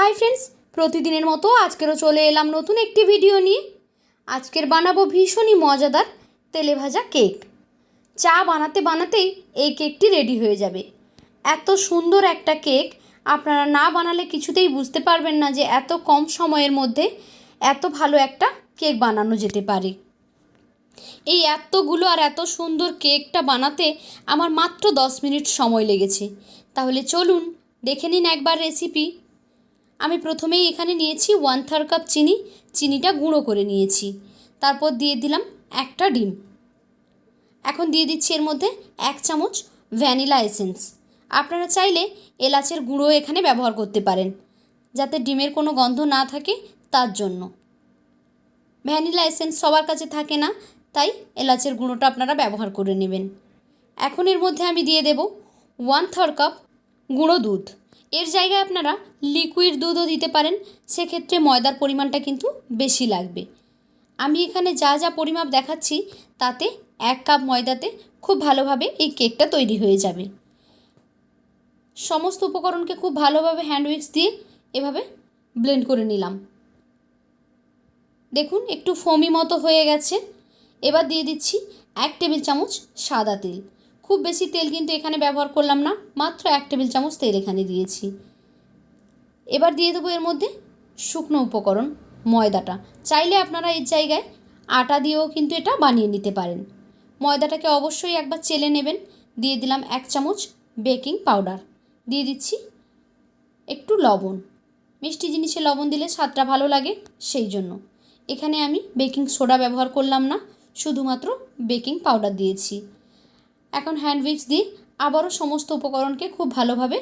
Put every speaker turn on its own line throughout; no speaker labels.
Hi friends, প্রতিদিনের মতো আজকেরও চলে এলাম নতুন একটি ভিডিও নিয়ে। আজকের বানাবো ভীষণই মজাদার তেলে ভাজা কেক। চা বানাতে বানাতেই এই কেকটি রেডি হয়ে যাবে। এত সুন্দর একটা কেক, আপনারা না বানালে কিছুতেই বুঝতে পারবেন না যে এত কম সময়ের মধ্যে এত ভালো একটা কেক বানানো যেতে পারে। এই এতগুলো আর এত সুন্দর কেকটা বানাতে আমার মাত্র দশ মিনিট সময় লেগেছে। তাহলে চলুন, দেখে নিন একবার রেসিপি। আমি প্রথমেই এখানে নিয়েছি ওয়ান থার্ড কাপ চিনি, চিনিটা গুঁড়ো করে নিয়েছি। তারপর দিয়ে দিলাম একটা ডিম। এখন দিয়ে দিচ্ছি এর মধ্যে এক চামচ ভ্যানিলা এসেন্স। আপনারা চাইলে এলাচের গুঁড়ো এখানে ব্যবহার করতে পারেন, যাতে ডিমের কোনো গন্ধ না থাকে তার জন্য। ভ্যানিলা এসেন্স সবার কাছে থাকে না, তাই এলাচের গুঁড়োটা আপনারা ব্যবহার করে নেবেন। এখন এর মধ্যে আমি দিয়ে দেব ওয়ান থার্ড কাপ গুঁড়ো দুধ। এর জায়গায় আপনারা লিকুইড দুধও দিতে পারেন, সেক্ষেত্রে ময়দার পরিমাণটা কিন্তু বেশি লাগবে। আমি এখানে যা যা পরিমাপ দেখাচ্ছি, তাতে এক কাপ ময়দাতে খুব ভালোভাবে এই কেকটা তৈরি হয়ে যাবে। সমস্ত উপকরণকে খুব ভালোভাবে হ্যান্ড উইক্স দিয়ে এভাবে ব্লেন্ড করে নিলাম। দেখুন, একটু ফোমি মতো হয়ে গেছে। এবার দিয়ে দিচ্ছি এক টেবিল চামচ সাদা তেল। খুব বেশি তেল কিন্তু এখানে ব্যবহার করলাম না, মাত্র এক টেবিল চামচ তেল এখানে দিয়েছি। এবার দিয়ে দেবো এর মধ্যে শুকনো উপকরণ, ময়দাটা। চাইলে আপনারা এর জায়গায় আটা দিয়েও কিন্তু এটা বানিয়ে নিতে পারেন। ময়দাটাকে অবশ্যই একবার চেলে নেবেন। দিয়ে দিলাম এক চামচ বেকিং পাউডার। দিয়ে দিচ্ছি একটু লবণ। মিষ্টি জিনিসে লবণ দিলে স্বাদটা ভালো লাগে সেই জন্য। এখানে আমি বেকিং সোডা ব্যবহার করলাম না, শুধুমাত্র বেকিং পাউডার দিয়েছি। এখন হ্যান্ড উইক্স দিয়ে আবারও সমস্ত উপকরণকে খুব ভালোভাবে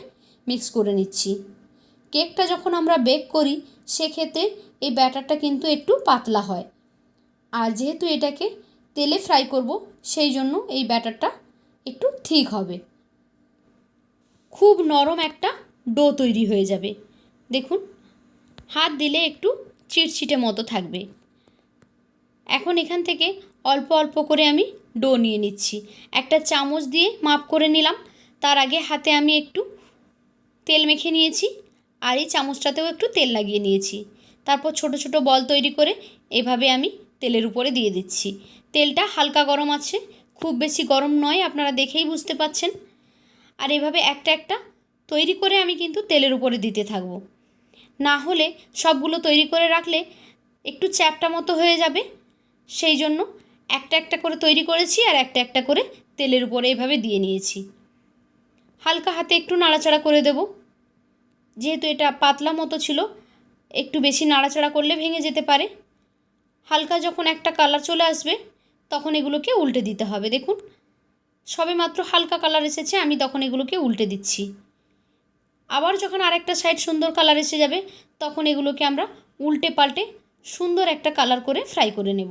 মিক্স করে নিচ্ছি। কেকটা যখন আমরা বেক করি, সেক্ষেত্রে এই ব্যাটারটা কিন্তু একটু পাতলা হয়। আর যেহেতু এটাকে তেলে ফ্রাই করব, সেই জন্য এই ব্যাটারটা একটু ঠিক হবে। খুব নরম একটা ডো তৈরি হয়ে যাবে। দেখুন, হাত দিলে একটু চিটচিটে মতো থাকবে। এখন এখান থেকে অল্প অল্প করে আমি ডো নিয়ে নিচ্ছি। একটা চামচ দিয়ে মাপ করে নিলাম। তার আগে হাতে আমি একটু তেল মেখে নিয়েছি আর এই চামচটাতেও একটু তেল লাগিয়ে নিয়েছি। তারপর ছোট ছোট বল তৈরি করে এভাবে আমি তেলের উপরে দিয়ে দিচ্ছি। তেলটা হালকা গরম আছে, খুব বেশি গরম নয়, আপনারা দেখেই বুঝতে পাচ্ছেন। আর এভাবে একটা একটা তৈরি করে আমি কিন্তু তেলের উপরে দিতে থাকব। না হলে সবগুলো তৈরি করে রাখলে একটু চ্যাপটা মতো হয়ে যাবে। সেই জন্য একটা একটা করে তৈরি করেছি আর একটা একটা করে তেলের উপরে এভাবে দিয়ে নিয়েছি। হালকা হাতে একটু নাড়াচাড়া করে দেব। যেহেতু এটা পাতলা মতো ছিল, একটু বেশি নাড়াচাড়া করলে ভেঙে যেতে পারে। হালকা যখন একটা কালার চলে আসবে, তখন এগুলোকে উল্টে দিতে হবে। দেখুন, সবে মাত্র হালকা কালার এসেছে, আমি তখন এগুলোকে উল্টে দিচ্ছি। আবার যখন আরেকটা সাইড সুন্দর কালার এসে যাবে, তখন এগুলোকে আমরা উল্টে পাল্টে সুন্দর একটা কালার করে ফ্রাই করে নেব।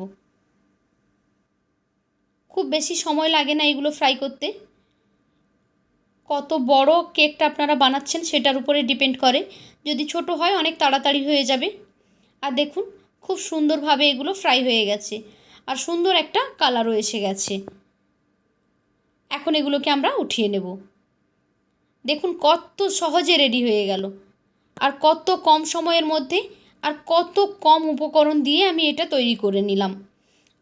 খুব বেশি সময় লাগে না এগুলো ফ্রাই করতে। কত বড় কেকটা আপনারা বানাচ্ছেন সেটার উপরে ডিপেন্ড করে। যদি ছোট হয় অনেক তাড়াতাড়ি হয়ে যাবে। আর দেখুন, খুব সুন্দরভাবে এগুলো ফ্রাই হয়ে গেছে। আর সুন্দর একটা কালারও এসে গেছে। এখন এগুলোকে আমরা উঠিয়ে নেব। দেখুন, কত সহজে রেডি হয়ে গেল। আর কত কম সময়ের মধ্যে আর কত কম উপকরণ দিয়ে আমি এটা তৈরি করে নিলাম।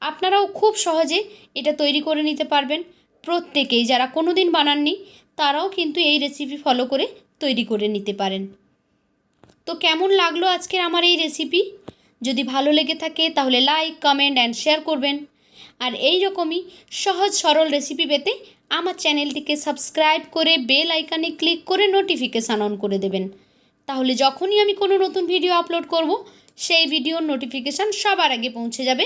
আপনারাও খুব সহজে এটা তৈরি করে নিতে পারবেন। প্রত্যেকেই যারা কোনো দিন বানাননি, তারাও কিন্তু এই রেসিপি ফলো করে তৈরি করে নিতে পারেন। তো কেমন লাগল আজকের আমার এই রেসিপি যদি ভালো লেগে থাকে তাহলে লাইক কমেন্ট অ্যান্ড শেয়ার করবেন। আর এই রকমই সহজ সরল রেসিপি পেতে আমার চ্যানেলটিকে সাবস্ক্রাইব করে বেল আইকনে ক্লিক করে নোটিফিকেশান অন করে দেবেন। তাহলে যখনই আমি কোনো নতুন ভিডিও আপলোড করব, সেই ভিডিওর নোটিফিকেশান সবার আগে পৌঁছে যাবে।